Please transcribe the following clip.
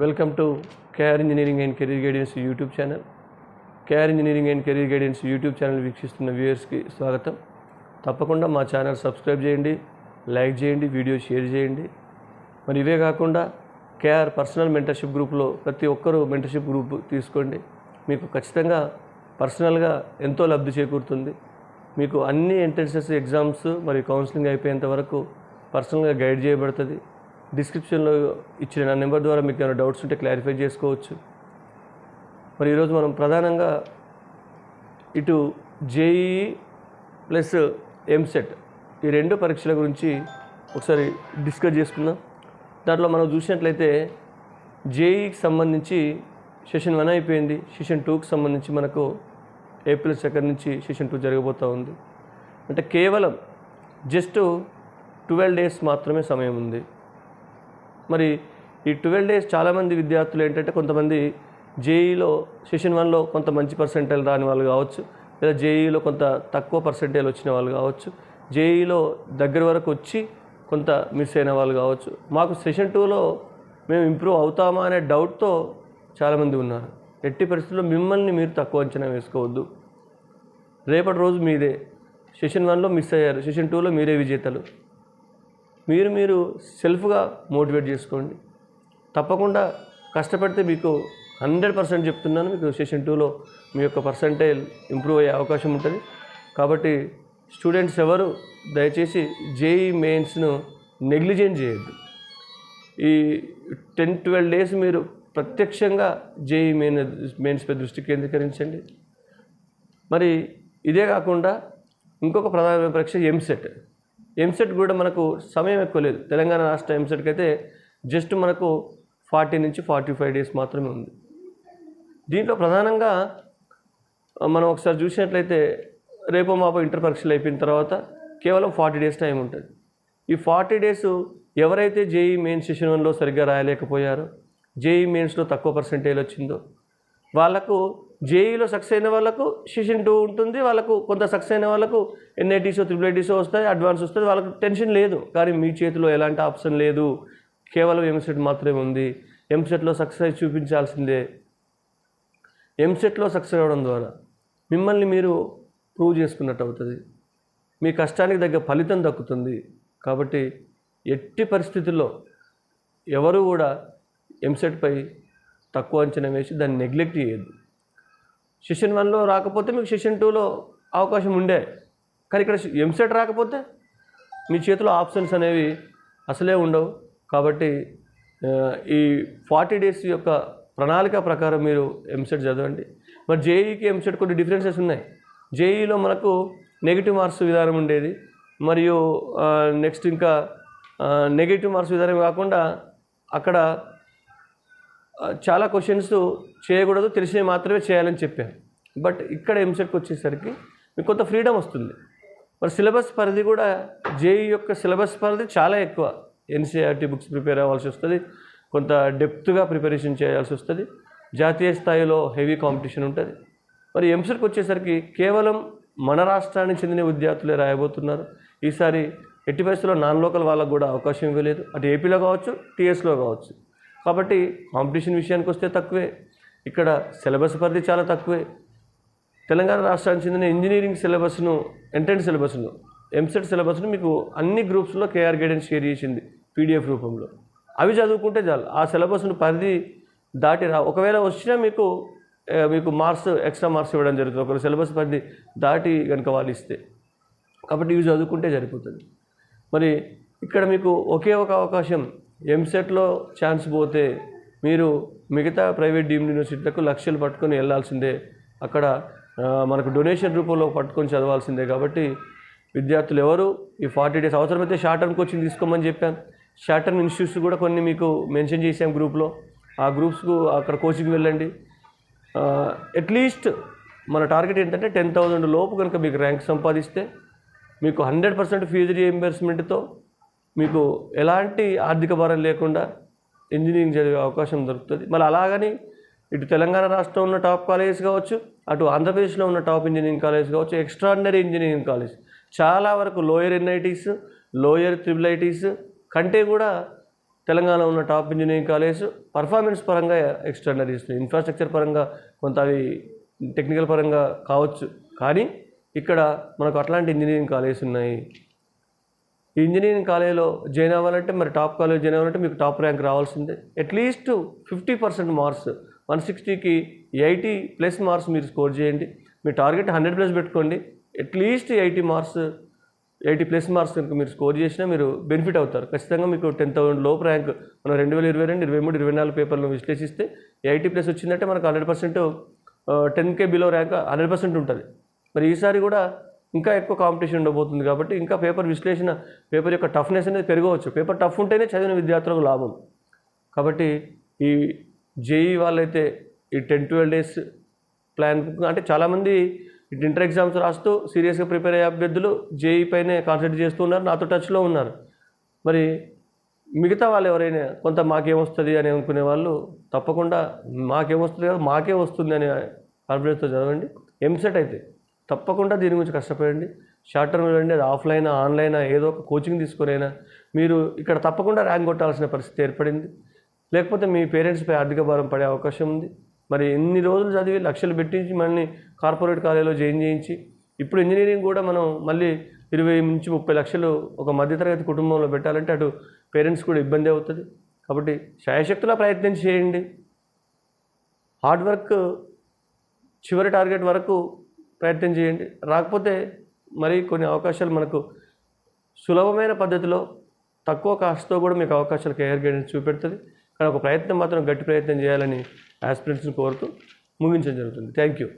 Welcome to KR engineering and career guidance YouTube channel. KR engineering and career guidance YouTube channel వీక్షిస్తున్న వ్యూయర్స్కి స్వాగతం. తప్పకుండా మా channel subscribe చేయండి లైక్ చేయండి వీడియో షేర్ చేయండి. మరి ఇవే కాకుండా కేఆర్ పర్సనల్ మెంటర్షిప్ గ్రూప్లో ప్రతి ఒక్కరూ మెంటర్షిప్ గ్రూప్ తీసుకోండి. మీకు ఖచ్చితంగా పర్సనల్గా ఎంతో లబ్ధి చేకూరుతుంది. మీకు అన్ని ఎంట్రన్సెస్ ఎగ్జామ్స్ మరియు కౌన్సిలింగ్ అయిపోయేంత వరకు పర్సనల్గా గైడ్ చేయబడుతుంది. డిస్క్రిప్షన్లో ఇచ్చిన నా నెంబర్ ద్వారా మీకు ఏమైనా డౌట్స్ ఉంటే క్లారిఫై చేసుకోవచ్చు. మరి ఈరోజు మనం ప్రధానంగా ఇటు జేఈ ప్లస్ ఎంసెట్ ఈ రెండు పరీక్షల గురించి ఒకసారి డిస్కస్ చేసుకుందాం. దాంట్లో మనం చూసినట్లయితే జేఈకి సంబంధించి సెషన్ వన్ అయిపోయింది. సెషన్ టూకి సంబంధించి మనకు ఏప్రిల్ సెకండ్ నుంచి సెషన్ టూ జరగబోతూ ఉంది. అంటే కేవలం జస్ట్ ట్వెల్వ్ డేస్ మాత్రమే సమయం ఉంది. మరి ఈ ట్వెల్వ్ డేస్ చాలామంది విద్యార్థులు ఏంటంటే కొంతమంది జేఈలో సెషన్ వన్లో కొంత మంచి పర్సెంటేజ్ రాని వాళ్ళు కావచ్చు లేదా జేఈలో కొంత తక్కువ పర్సెంటేజ్ వచ్చిన వాళ్ళు కావచ్చు జేఈలో దగ్గర వరకు వచ్చి కొంత మిస్ అయిన వాళ్ళు కావచ్చు. మాకు సెషన్ టూలో మేము ఇంప్రూవ్ అవుతామా అనే డౌట్తో చాలామంది ఉన్నారు. ఎట్టి పరిస్థితుల్లో మిమ్మల్ని మీరు తక్కువ అంచనా వేసుకోవద్దు. రేపటి రోజు మీదే. సెషన్ వన్లో మిస్ అయ్యారు. సెషన్ టూలో మీరే విజేతలు. మీరు మీరు సెల్ఫ్గా మోటివేట్ చేసుకోండి. తప్పకుండా కష్టపడితే మీకు హండ్రెడ్ పర్సెంట్ చెప్తున్నాను. మీకు సెషన్ టూలో మీ యొక్క పర్సంటేజ్ ఇంప్రూవ్ అయ్యే అవకాశం ఉంటుంది. కాబట్టి స్టూడెంట్స్ ఎవరు దయచేసి జేఈ మెయిన్స్ను నెగ్లిజెంట్ చేయొద్దు. ఈ టెన్ ట్వెల్వ్ డేస్ మీరు ప్రత్యక్షంగా జేఈ మెయిన్ మెయిన్స్పై దృష్టి కేంద్రీకరించండి. మరి ఇదే కాకుండా ఇంకొక ప్రధాన పరీక్ష ఎంసెట్. ఎంసెట్ కూడా మనకు సమయం ఎక్కువ లేదు. తెలంగాణ రాష్ట్ర ఎంసెట్కి అయితే జస్ట్ మనకు ఫార్టీ నుంచి ఫార్టీ ఫైవ్ డేస్ మాత్రమే ఉంది. దీంట్లో ప్రధానంగా మనం ఒకసారి చూసినట్లయితే రేపు మాపో ఇంటర్ పరీక్షలు అయిపోయిన తర్వాత కేవలం ఫార్టీ డేస్ టైం ఉంటుంది. ఈ ఫార్టీ డేస్ ఎవరైతే జేఈ మెయిన్ సెషన్ వన్లో సరిగ్గా రాయలేకపోయారో జేఈ మెయిన్స్లో తక్కువ పర్సెంటేజ్ వచ్చిందో వాళ్ళకు జేఈలో సక్సెస్ అయిన వాళ్ళకు సెషన్ టూ ఉంటుంది వాళ్ళకు కొంత సక్సెస్ అయిన వాళ్ళకు ఎన్ఐటీసో త్రిబుల్ ఐటీసో వస్తాయి అడ్వాన్స్ వస్తుంది వాళ్ళకు టెన్షన్ లేదు. కానీ మీ చేతిలో ఎలాంటి ఆప్షన్ లేదు. కేవలం ఎంసెట్ మాత్రమే ఉంది. ఎంసెట్లో సక్సెస్ చూపించాల్సిందే. ఎంసెట్లో సక్సెస్ అవ్వడం ద్వారా మిమ్మల్ని మీరు ప్రూవ్ చేసుకున్నట్టు అవుతుంది. మీ కష్టానికి తగ్గ ఫలితం దక్కుతుంది. కాబట్టి ఎట్టి పరిస్థితుల్లో ఎవరు కూడా ఎంసెట్పై తక్కువ అంచనా వేసి దాన్ని నెగ్లెక్ట్ చేయొద్దు. సెషన్ వన్లో రాకపోతే మీకు సెషన్ టూలో అవకాశం ఉండే. కానీ ఇక్కడ ఎంసెట్ రాకపోతే మీ చేతిలో ఆప్షన్స్ అనేవి అసలే ఉండవు. కాబట్టి ఈ ఫార్టీ డేస్ యొక్క ప్రణాళిక ప్రకారం మీరు ఎంసెట్ చదవండి. మరి జేఈకి ఎంసెట్ కొన్ని డిఫరెన్సెస్ ఉన్నాయి. జేఈలో మనకు నెగిటివ్ మార్క్స్ విధానం ఉండేది. మరియు నెక్స్ట్ ఇంకా నెగిటివ్ మార్క్స్ విధానం కాకుండా అక్కడ చాలా క్వశ్చన్స్ చేయకూడదు తెలిసినవి మాత్రమే చేయాలని చెప్పాను బట్ ఇక్కడ ఎంసెట్కి వచ్చేసరికి మీకు కొంత ఫ్రీడమ్ వస్తుంది. మరి సిలబస్ పరిధి కూడా జేఈ యొక్క సిలబస్ పరిధి చాలా ఎక్కువ. ఎన్సీఆర్టీ బుక్స్ ప్రిపేర్ అవ్వాల్సి వస్తుంది. కొంత డెప్త్గా ప్రిపరేషన్ చేయాల్సి వస్తుంది. జాతీయ స్థాయిలో హెవీ కాంపిటీషన్ ఉంటుంది. మరి ఎంసెట్కి వచ్చేసరికి కేవలం మన రాష్ట్రానికి చెందిన విద్యార్థులే రాయబోతున్నారు. ఈసారి ఎట్టి పరిస్థితుల్లో నాన్ లోకల్ వాళ్ళకు కూడా అవకాశం ఇవ్వలేదు. అటు ఏపీలో కావచ్చు టీఎస్లో కావచ్చు. కాబట్టి కాంపిటీషన్ విషయానికి వస్తే తక్కువే. ఇక్కడ సిలబస్ పరిధి చాలా తక్కువే. తెలంగాణ రాష్ట్రానికి చెందిన ఇంజనీరింగ్ సిలబస్ను ఎంట్రన్స్ సిలబస్ను ఎంసెట్ సిలబస్ను మీకు అన్ని గ్రూప్స్లో కేఆర్ గైడెన్స్ షేర్ చేసింది పీడిఎఫ్ రూపంలో. అవి చదువుకుంటే చాలు. ఆ సిలబస్ను పరిధి దాటి రా ఒకవేళ వచ్చినా మీకు మీకు మార్క్స్ ఎక్స్ట్రా మార్క్స్ ఇవ్వడం జరుగుతుంది. ఒకవేళ సిలబస్ పరిధి దాటి కనుక వాళ్ళు ఇస్తే. కాబట్టి ఇవి చదువుకుంటే సరిపోతుంది. మరి ఇక్కడ మీకు ఒకే ఒక అవకాశం ఎంసెట్లో ఛాన్స్ పోతే మీరు మిగతా ప్రైవేట్ డీమ్డ్ యూనివర్సిటీలకు లక్ష్యాలు పట్టుకొని వెళ్ళాల్సిందే అక్కడ మనకు డొనేషన్ రూపంలో పట్టుకొని చదవాల్సిందే కాబట్టి విద్యార్థులు ఎవరు ఈ ఫార్టీ డేస్ అవసరమైతే షార్ట్ టర్మ్ కోచింగ్ తీసుకోమని చెప్పాను. షార్ట్ టర్మ్ ఇన్స్టిట్యూట్స్ కూడా కొన్ని మీకు మెన్షన్ చేసాం గ్రూప్లో ఆ గ్రూప్స్కు అక్కడ కోచింగ్ వెళ్ళండి. అట్లీస్ట్ మన టార్గెట్ ఏంటంటే టెన్ థౌజండ్ లోపు కనుక మీకు ర్యాంక్ సంపాదిస్తే మీకు హండ్రెడ్ పర్సెంట్ ఫీజు రీఎంబర్స్మెంట్తో మీకు ఎలాంటి ఆర్థిక భారం లేకుండా ఇంజనీరింగ్ చదివే అవకాశం దొరుకుతుంది. మళ్ళీ అలాగని ఇటు తెలంగాణ రాష్ట్రంలో ఉన్న టాప్ కాలేజెస్ కావచ్చు అటు ఆంధ్రప్రదేశ్లో ఉన్న టాప్ ఇంజనీరింగ్ కాలేజ్ కావచ్చు ఎక్స్ట్రాడినరీ ఇంజనీరింగ్ కాలేజ్ చాలా వరకు lower NITs lower triple ITs కంటే కూడా తెలంగాణ ఉన్న టాప్ ఇంజనీరింగ్ కాలేజ్ పర్ఫార్మెన్స్ పరంగా ఎక్స్ట్రాడినరీ ఇస్తుంది ఇన్ఫ్రాస్ట్రక్చర్ పరంగా కొంత అవి టెక్నికల్ పరంగా కావచ్చు. కానీ ఇక్కడ మనకు అట్లాంటి ఇంజనీరింగ్ కాలేజెస్ ఉన్నాయి. ఇంజనీరింగ్ కాలేజీలో జాయిన్ అవ్వాలంటే మరి టాప్ కాలేజ్ జాయిన్ అవ్వాలంటే మీకు టాప్ ర్యాంక్ రావాల్సిందే. At least fifty percent marks one సిక్స్టీకి eighty plus marks మీరు స్కోర్ చేయండి. మీ టార్గెట్ హండ్రెడ్ ప్లస్ పెట్టుకోండి. At least eighty marks eighty plus marks కనుక మీరు స్కోర్ చేసినా మీరు బెనిఫిట్ అవుతారు. ఖచ్చితంగా మీకు టెన్ థౌసండ్ లోపు ర్యాంక్ మనం రెండు వేల ఇరవై రెండు ఇరవై మూడు ఇరవై నాలుగు పేపర్లను విశ్లేషిస్తే ఎయిటీ ప్లస్ వచ్చిందంటే మనకు hundred percent ten K below rank hundred percent ఉంటుంది. మరి ఈసారి కూడా ఇంకా ఎక్కువ కాంపిటీషన్ ఉండబోతుంది కాబట్టి ఇంకా పేపర్ విశ్లేషణ పేపర్ యొక్క టఫ్నెస్ అనేది పెరగవచ్చు. పేపర్ టఫ్ ఉంటేనే చదివిన విద్యార్థులకు లాభం. కాబట్టి ఈ జేఈ వాళ్ళైతే ఈ టెన్ ట్వెల్వ్ డేస్ ప్లాన్ అంటే చాలామంది ఇటు ఇంటర్ ఎగ్జామ్స్ రాస్తూ సీరియస్గా ప్రిపేర్ అయ్యే అభ్యర్థులు జేఈ పైనే కాన్సన్ట్రేట్ చేస్తూ ఉన్నారు నాతో టచ్లో ఉన్నారు. మరి మిగతా వాళ్ళు ఎవరైనా కొంత మాకేమొస్తుంది అని అనుకునే వాళ్ళు తప్పకుండా మాకేమొస్తుంది కదా మాకే వస్తుంది అనే కాన్ఫిడెన్స్తో చదవండి. ఎంసెట్ అయితే తప్పకుండా దీని గురించి కష్టపడండి. షార్ట్ టర్మ్ వెళ్ళండి అది ఆఫ్లైన్ ఆన్లైన్ ఏదో ఒక కోచింగ్ తీసుకునైనా మీరు ఇక్కడ తప్పకుండా ర్యాంక్ కొట్టాల్సిన పరిస్థితి ఏర్పడింది. లేకపోతే మీ పేరెంట్స్పై ఆర్థిక భారం పడే అవకాశం ఉంది. మరి ఎన్ని రోజులు చదివి లక్షలు పెట్టించి మనల్ని కార్పొరేట్ కాలేజీలో జాయిన్ చేయించి ఇప్పుడు ఇంజనీరింగ్ కూడా మనం మళ్ళీ ఇరవై నుంచి ముప్పై లక్షలు ఒక మధ్యతరగతి కుటుంబంలో పెట్టాలంటే అటు పేరెంట్స్ కూడా ఇబ్బంది అవుతుంది. కాబట్టి శాయశక్తులా ప్రయత్నం చేయండి. హార్డ్ వర్క్ చివరి టార్గెట్ వరకు ప్రయత్నం చేయండి. రాకపోతే మరి కొన్ని అవకాశాలు మనకు సులభమైన పద్ధతిలో తక్కువ కాస్ట్తో కూడా మీకు అవకాశాలు కెరియర్ గైడెన్స్ చూపెడుతుంది. కానీ ఒక ప్రయత్నం మాత్రం గట్టి ప్రయత్నం చేయాలని ఆస్పిరెంట్స్ని కోరుతూ ముగించడం జరుగుతుంది. Thank you.